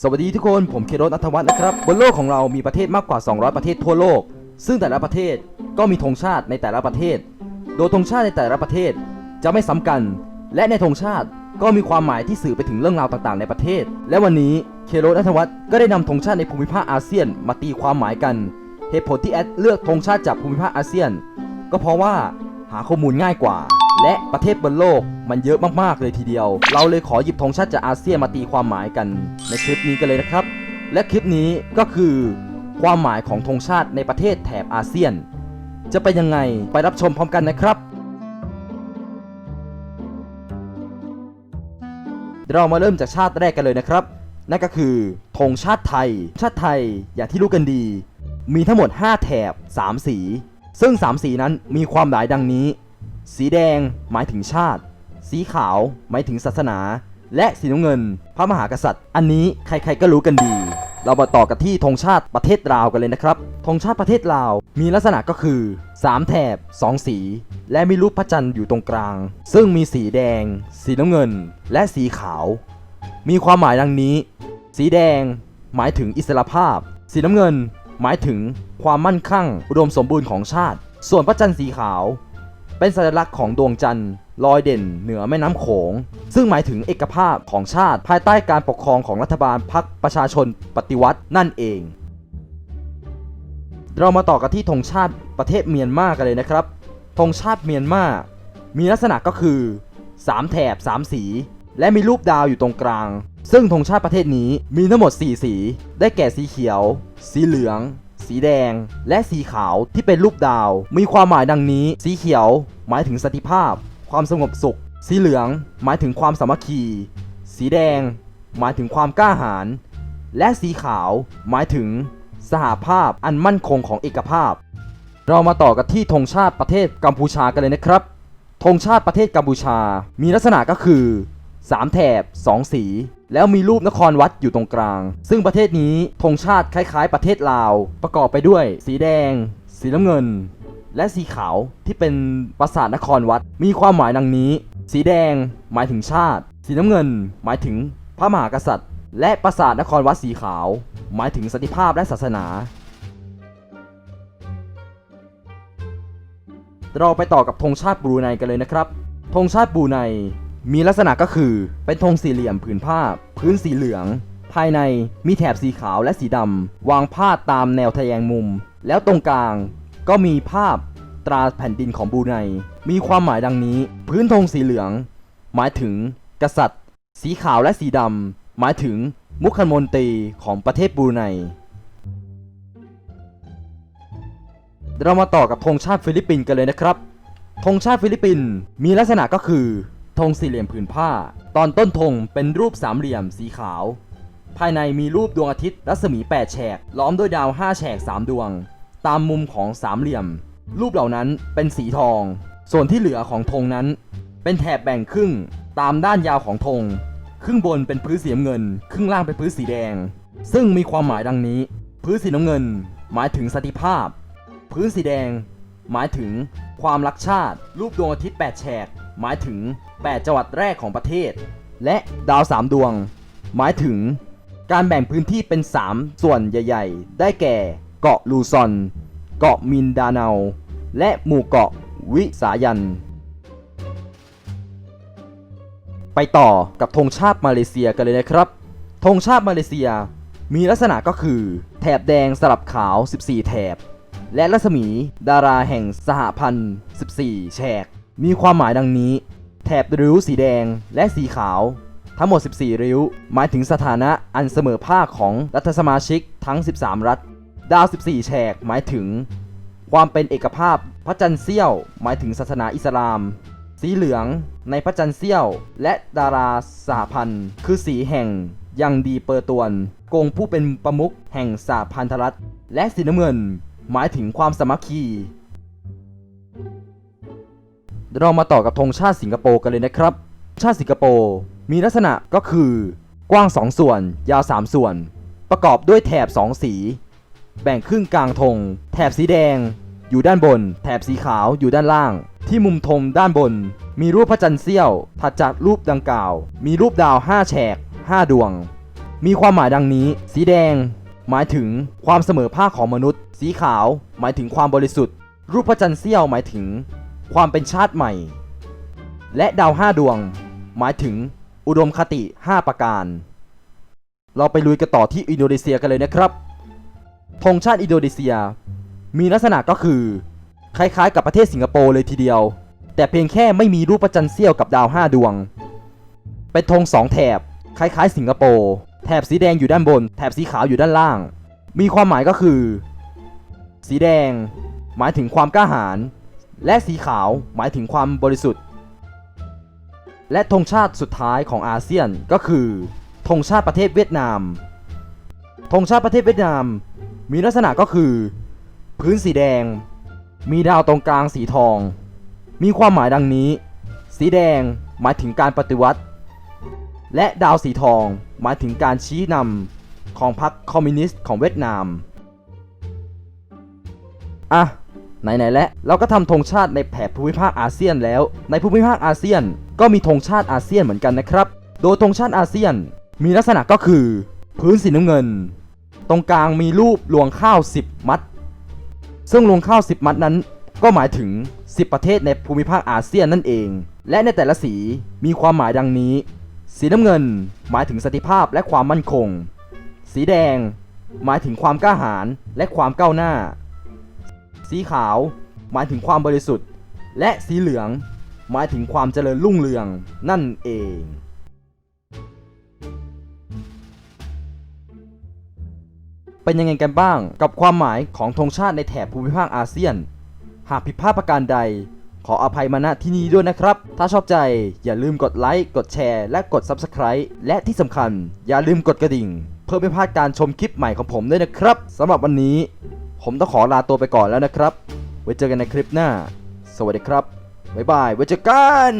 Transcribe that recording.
สวัสดีทุกคนผมเคโรสนัทวัฒน์นะครับบนโลกของเรามีประเทศมากกว่า 200 ประเทศทั่วโลก ซึ่งแต่ละประเทศก็มีธงชาติในแต่ละประเทศ โดยธงชาติในแต่ละประเทศจะไม่ซ้ำกัน และในธงชาติก็มีความหมายที่สื่อไปถึงเรื่องราวต่างๆ ในประเทศ และวันนี้เคโรสนัทวัฒน์ก็ได้นำธงชาติในภูมิภาคอาเซียนมาตีความหมายกัน เหตุผลที่แอดเลือกธงชาติจากภูมิภาคอาเซียน ก็เพราะว่าหาข้อมูลง่ายกว่า และประเทศบนโลกมันเยอะมากๆเลยทีเดียว เราเลยขอหยิบธงชาติจากอาเซียนมาตีความหมายกันในคลิปนี้กันเลยนะครับ และคลิปนี้ก็คือความหมายของธงชาติในประเทศแถบอาเซียน จะเป็นยังไงไปรับชมพร้อมกันนะครับเรามาเริ่มจากชาติแรกกันเลยนะครับ นั่นก็คือธงชาติไทย ชาติไทยอย่างที่รู้กันดี มีทั้งหมด 5 แถบ 3 สี ซึ่ง 3 สีนั้นมีความหมายดังนี้ สีแดงหมายถึงชาติ สีขาวหมายถึงศาสนา และสีน้ำเงิน พระมหากษัตริย์ อันนี้ใครๆก็รู้กันดี เรามาต่อกันที่ธงชาติประเทศลาวกันเลยนะครับธงชาติประเทศลาวมีลักษณะก็คือ 3 แถบ 2 สี และมีรูปพระจันทร์อยู่ตรงกลาง ซึ่งมีสีแดง สีน้ำเงิน และสีขาว มีความหมายดังนี้ สีแดงหมายถึงอิสรภาพ สีน้ำเงิน หมายถึงความมั่นคั่งอุดมสมบูรณ์ของชาติ ส่วนพระจันทร์สีขาว เป็นสัญลักษณ์ของดวงจันทร์ลอยเด่นเหนือแม่น้ำโขง ซึ่งหมายถึงเอกภาพของชาติภายใต้การปกครองของรัฐบาลพรรคประชาชนปฏิวัตินั่นเอง เรามาต่อกันที่ธงชาติประเทศเมียนมากันเลยนะครับธงชาติเมียนมามีลักษณะก็คือ 3 แถบ 3 สี และมีรูปดาวอยู่ตรงกลาง ซึ่งธงชาติประเทศนี้มีทั้งหมด 4 สี ได้แก่สีเขียว สีเหลือง สีแดง และสีขาวที่เป็นรูปดาว มีความหมายดังนี้ สีเขียว หมายถึงสติภาพ ความสงบสุข สีเหลือง หมายถึงความสามัคคี สีแดง หมายถึงความกล้าหาญและสีขาว หมายถึง สหภาพอันมั่นคงของเอกภาพ เรามาต่อกันที่ธงชาติประเทศกัมพูชากันเลยนะครับธงชาติประเทศกัมพูชา มีลักษณะก็คือ 3 แถบ 2 สี แล้วมีรูปนครวัดอยู่ตรงกลาง ซึ่งประเทศนี้ธงชาติคล้ายๆ ประเทศลาว ประกอบไปด้วย สีแดง สีน้ำเงิน และสีขาวที่เป็นปราสาทนครวัด มีความหมายดังนี้ สีแดงหมายถึงชาติ สีน้ำเงิน หมายถึงพระมหากษัตริย์ และปราสาทนครวัดสีขาว หมายถึงสันติภาพและศาสนาเราไปต่อกับธงชาติบรูไนกันเลยนะครับ ธงชาติบรูไน มีลักษณะก็คือเป็นธงสี่เหลี่ยมผืนผ้า พื้นสีเหลือง ภายในมีแถบสีขาวและสีดำวางพาดตามแนวทะแยงมุม แล้วตรงกลางก็มีภาพตราแผ่นดินของบูไน มีความหมายดังนี้ พื้นธงสีเหลือง หมายถึง กษัตริย์ สีขาวและสีดำหมายถึงมุขมนตรีของประเทศบูไนเรามาต่อกับธงชาติฟิลิปปินส์กันเลยนะครับธงชาติฟิลิปปินส์มีลักษณะก็คือ ธงสี่เหลี่ยมผืนผ้า ตอนต้นธงเป็นรูปสามเหลี่ยมสีขาว ภายในมีรูปดวงอาทิตย์รัศมี 8 แฉก ล้อมด้วยดาว 5 แฉก 3 ดวง ตามมุมของสามเหลี่ยม รูปเหล่านั้นเป็นสีทอง ส่วนที่เหลือของธงนั้น เป็นแถบแบ่งครึ่ง ตามด้านยาวของธง ครึ่งบนเป็นพื้นสีน้ำเงิน ครึ่งล่างเป็นพื้นสีแดง ซึ่งมีความหมายดังนี้ พื้นสีน้ำเงิน หมายถึงสติภาพ พื้นสีแดง หมายถึงความรักชาติ รูปดวงอาทิตย์ 8 แฉก หมายถึง 8 จังหวัดแรกของประเทศ และดาว 3 ดวง หมายถึง การแบ่งพื้นที่เป็น 3 ส่วนใหญ่ ๆ ได้แก่ เกาะลูซอน เกาะมินดาเนา และหมู่เกาะวิสายัน ไปต่อกับธงชาติมาเลเซียกันเลยนะครับธงชาติมาเลเซียมีลักษณะก็คือ แถบแดงสลับขาว 14 แถบ และรัศมีดาราแห่งสหพันธ์ 14 แฉก มีความหมายดังนี้ แถบริ้วสีแดงและสีขาว ทั้งหมด 14 ริ้ว หมายถึงสถานะอันเสมอภาคของรัฐสมาชิกทั้ง 13 รัฐ ดาว 14 แฉกหมายถึง ความเป็นเอกภาพ พระจันทร์เสี้ยว หมายถึงศาสนาอิสลาม สีเหลืองในพระจันทร์เสี้ยว และดาราสหพันธ์ คือสีแห่งยังดีเปอร์ตวนกงผู้เป็นประมุขแห่งสหพันธรัฐ และสีน้ำเงิน หมายถึงความสามัคคี เรามาต่อกับธงชาติสิงคโปร์กันเลยนะครับ ชาติสิงคโปร์มีลักษณะก็คือกว้าง 2 ส่วน ยาว 3 ส่วน ประกอบด้วยแถบ 2 สี แบ่งครึ่งกลางธง แถบสีแดง อยู่ด้านบน แถบสีขาวอยู่ด้านล่าง ที่มุมธงด้านบน มีรูปพระจันทร์เสี้ยว ถัดจากรูปดังกล่าว มีรูปดาว 5 แฉก 5 ดวง มีความหมายดังนี้ สีแดง หมายถึงความเสมอภาคของมนุษย์ สีขาว หมายถึงความบริสุทธิ์ รูปพระจันทร์เสี้ยวหมายถึง ความเป็นชาติใหม่ และดาวห้าดวง หมายถึงอุดมคติ 5 ประการ เราไปลุยกันต่อที่อินโดนีเซียกันเลยนะครับธงชาติอินโดนีเซีย มีลักษณะก็คือ คล้ายๆ กับประเทศสิงคโปร์เลยทีเดียว แต่เพียงแค่ไม่มีรูปพระจันเสี้ยวกับดาว 5 ดวง เป็นธงสองแถบ คล้ายๆ สิงคโปร์แถบสีแดงอยู่ด้านบน แถบสีขาวอยู่ด้านล่าง มีความหมายก็คือ สีแดง หมายถึงความกล้าหาญ และสีขาวหมายถึงความบริสุทธิ์ และธงชาติสุดท้ายของอาเซียนก็คือธงชาติประเทศเวียดนามธงชาติประเทศเวียดนาม มีลักษณะก็คือ พื้นสีแดง มีดาวตรงกลางสีทอง มีความหมายดังนี้ สีแดงหมายถึงการปฏิวัติ และดาวสีทองหมายถึงการชี้นำของพรรคคอมมิวนิสต์ของเวียดนามอะ ไหนๆและเราก็ทำธงชาติในแถบภูมิภาคอาเซียนแล้ว ในภูมิภาคอาเซียน ก็มีธงชาติอาเซียนเหมือนกันนะครับ โดยธงชาติอาเซียน มีลักษณะก็คือ พื้นสีน้ำเงิน ตรงกลางมีรูปรวงข้าว 10 มัด ซึ่งรวงข้าว 10 มัดนั้น ก็หมายถึง 10 ประเทศในภูมิภาคอาเซียนนั่นเอง และในแต่ละสีมีความหมายดังนี้ สีน้ำเงิน หมายถึงสนติภาพและความมั่นคง สีแดง หมายถึงความกล้าหาญและความก้าวหน้า สีขาว หมายถึงความบริสุทธิ์ และสีเหลือง หมายถึงความเจริญรุ่งเรืองนั่นเองเป็นยังไงกันบ้างกับความหมายของธงชาติในแถบภูมิภาคอาเซียน หากผิดพลาดประการใด ขออภัยมาณที่นี้ด้วยนะครับ ถ้าชอบใจอย่าลืมกดไลค์กดแชร์และกด Subscribe และที่สำคัญอย่าลืมกดกระดิ่ง เพื่อไม่พลาดการชมคลิปใหม่ของผมด้วยนะครับสำหรับวันนี้ ผมต้องขอลาตัวไปก่อนแล้วนะครับ ไว้เจอกันในคลิปหน้า สวัสดีครับ บ๊ายบาย ไว้เจอกัน